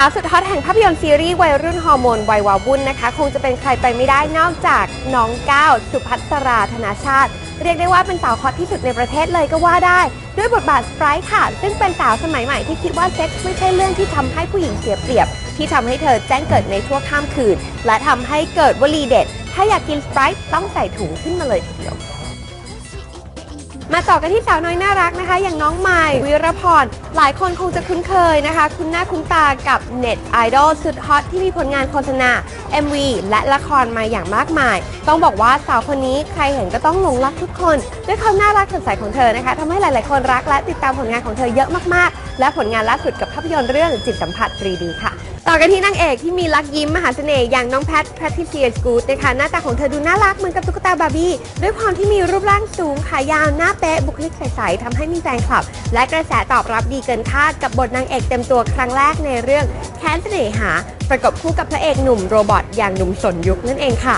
สาวสุดฮอตแห่งภาพยนตร์ซีรีส์วัยรุ่นฮอร์โมนวัยวาวุ่นนะคะ คงจะเป็นใครไปไม่ได้นอกจากน้องก้าวสุภัสราธนาชาติ เรียกได้ว่าเป็นสาวฮอตที่สุดในประเทศเลยก็ว่าได้ ด้วยบทบาทสไปร์ค่ะ ซึ่งเป็นสาวสมัยใหม่ที่คิดว่าเซ็กส์ไม่ใช่เรื่องที่ทำให้ผู้หญิงเสียเปรียบ ที่ทำให้เธอแจ้งเกิดในชั่วข้ามคืน และทำให้เกิดวลีเด็ดถ้าอยากกินสไปร์ต้องใส่ถุงขึ้นมาเลยทีเดียว มาต่อกันที่สาวน้อยน่ารักนะคะ อย่างน้องใหม่วิรพรหลายคนคงจะคุ้นเคยนะคะ คุ้นหน้าคุ้นตากับเน็ตไอดอลสุดฮอตที่มีผลงานโฆษณา MV และละครมาอย่างมากมาย ต้องบอกว่าสาวคนนี้ใครเห็นก็ต้องหลงรักทุกคน ด้วยความน่ารักสดใสของเธอนะคะทำให้หลาย ๆ คนรักและติดตามผลงานของเธอเยอะมาก ๆ และผลงานล่าสุดกับภาพยนตร์เรื่องจิตสัมผัส 3D ค่ะต่อกันที่นางเอกที่มีลักยิ้มมหาเสน่ห์อย่างน้องแพทแพทริเซียสกูดนะคะหน้าตาของเธอดูน่ารักเหมือนกับตุ๊กตาบาร์บี้ด้วยความที่มีรูปร่างสูงขายาวหน้าเป๊ะบุคลิกใสๆทำให้มีแฟนคลับ และกระแสตอบรับดีเกินคาดกับบทนางเอกเต็มตัวครั้งแรกในเรื่องแค้นเสน่หา ประกบคู่กับพระเอกหนุ่มโรบอทอย่างหนุ่มสนยุคนั่นเองค่ะ